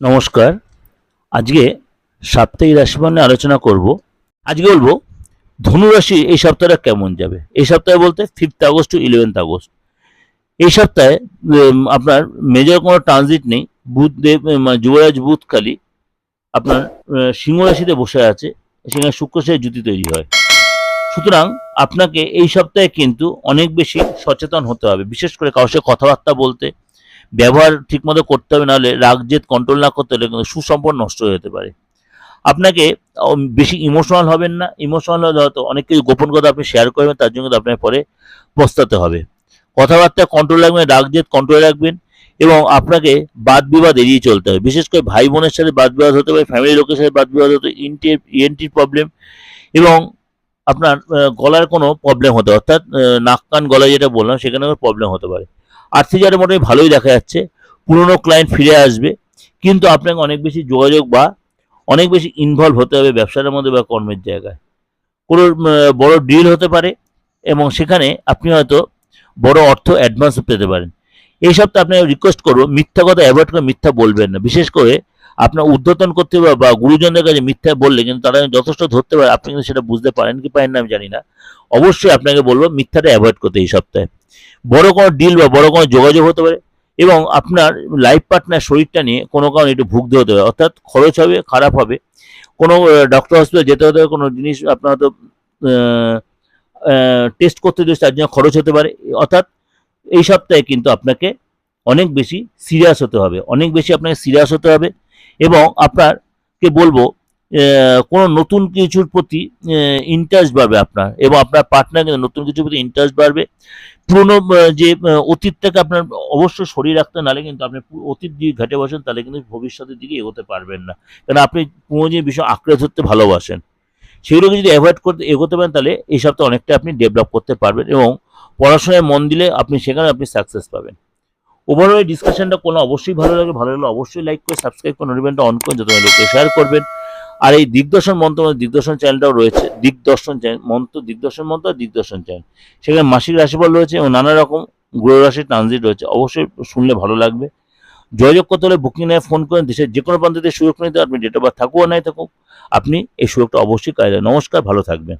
নমস্কার। আজকে সাপ্তাহিক রাশিফল নিয়ে আলোচনা করব। আজকে বলব ধনুরাশি এই সপ্তাহটা কেমন যাবে? এই সপ্তাহে বলতে fifth August to eleventh August. এই সপ্তাহে আপনার মেজর কোনো ট্রানজিট নেই। বুধ দেব যুবরাজ বুধ খালি আপনার সিংহ রাশিতে বসে আছে। সেখানে শুক্র সাথে জুতি তৈরি হয়। সুতরাং আপনাকে এই সপ্তাহে কিন্তু অনেক বেশি সচেতন হতে হবে। বিশেষ করে কারোর সাথে কথাবার্তা বলতে ব্যবহার ঠিকমতো করতে হবে, নাহলে রাগ জেদ কন্ট্রোল না করতে হলে কিন্তু সুসম্পদ নষ্ট হয়ে যেতে পারে। আপনাকে বেশি ইমোশনাল হবেন না। ইমোশনাল হলে হয়তো অনেক কিছু গোপন কথা আপনি শেয়ার করবেন, তার জন্য আপনার পরে পস্তাতে হবে। কথাবার্তা কন্ট্রোল রাখবেন, রাগ জেদ কন্ট্রোল রাখবেন এবং আপনাকে বাদ বিবাদ এড়িয়ে চলতে হবে। বিশেষ করে ভাই বোনের সাথে বাদ বিবাদ হতে পারে ফ্যামিলি লোকের সাথে বাদ বিবাদ হতে ইনটি ইএনটির প্রবলেম এবং আপনার গলার কোনো প্রবলেম হতে অর্থাৎ নাক কান গলায় যেটা বললাম সেখানে প্রবলেম হতে পারে। আর্থিক জায়গাটা মোটামুটি ভালোই দেখা যাচ্ছে। পুরনো ক্লায়েন্ট ফিরে আসবে। কিন্তু আপনাকে অনেক বেশি যোগাযোগ বা অনেক বেশি ইনভলভ হতে হবে ব্যবসার মধ্যে বা কর্মের জায়গায়। কোনো বড় ডিল হতে পারে এবং সেখানে আপনি হয়তো বড় অর্থ অ্যাডভান্স পেতে পারেন। এই সপ্তাহে আপনাকে রিকোয়েস্ট করব, মিথ্যা কথা অ্যাভয়েড করে মিথ্যা বলবেন না। বিশেষ করে আপনার উদ্যতন করতে বা বা গুরুজনদের কাছে মিথ্যা বললে কিন্তু তারা যথেষ্ট ধরতে পারে। আপনি কিন্তু সেটা বুঝতে পারেন কি পারেন না আমি জানি না। অবশ্যই আপনাকে বলব মিথ্যাটা অ্যাভয়েড করতে এই সপ্তাহে। বড় কোনো ডিল বা বড় কোনো যোগাযোগ হতে পারে এবং আপনার লাইফ পার্টনার শরীরটা নিয়ে কোনো কারণে একটু ভুগতে হতে হবে অর্থাৎ খরচ হবে, খারাপ হবে। কোনো ডক্টর হসপিটাল যেতে হতে কোনো জিনিস আপনার হয়তো টেস্ট করতে দিচ্ছে তার জন্য খরচ হতে পারে। অর্থাৎ এই সপ্তাহে কিন্তু আপনাকে অনেক বেশি সিরিয়াস হতে হবে। অনেক বেশি আপনাকে সিরিয়াস হতে হবে। এবং আপনারকে বলব কোনো নতুন কিছুর প্রতি ইন্টারেস্ট বাড়বে আপনার এবং আপনার পার্টনার কিন্তু নতুন কিছুর প্রতি ইন্টারেস্ট বাড়বে। পুরনো যে অতীতটাকে আপনার অবশ্যই সরিয়ে রাখতে নাহলে কিন্তু আপনি অতীত যদি ঘাটে বসেন, তাহলে কিন্তু ভবিষ্যতের দিকে এগোতে পারবেন না। কারণ আপনি পুরনো যে বিষয় আঁকড়ে ধরতে ভালোবাসেন। সেগুলোকে যদি অ্যাভয়েড করতে, এগোতে পারেন, তাহলে এই সপ্তাহে অনেকটা আপনি ডেভেলপ করতে পারবেন এবং পড়াশোনায় মন দিলে আপনি সেখানে আপনি সাকসেস পাবেন। ওভারঅল ডিসকাশনটা কোনো অবশ্যই ভালো লাগে ভালো লাগলে অবশ্যই লাইক করে সাবস্ক্রাইব করে নোটিফিকেশনটা অন করে যত লোকে শেয়ার করবেন। আর এই দিগদর্শন মন্ত্র, দিগদর্শন চ্যানেলটাও রয়েছে। দিগদর্শন চ্যানেল মন্ত্র, দিগদর্শন মন্ত্র আর দিগদর্শন চ্যানেল সেখানে মাসিক রাশিফল রয়েছে এবং নানা রকম গ্রহ রাশির ট্রানজিট রয়েছে। অবশ্যই শুনলে ভালো লাগবে। যোগাযোগ করতে হলে বুকিং নেয় ফোন করেন। দেশের যে কোনো প্রান্তে সুযোগ নিতে আপনি ডেট অফ বার্থ থাকুক আর নাই থাকুক, আপনি এই সুযোগটা অবশ্যই কাজে। নমস্কার, ভালো থাকবেন।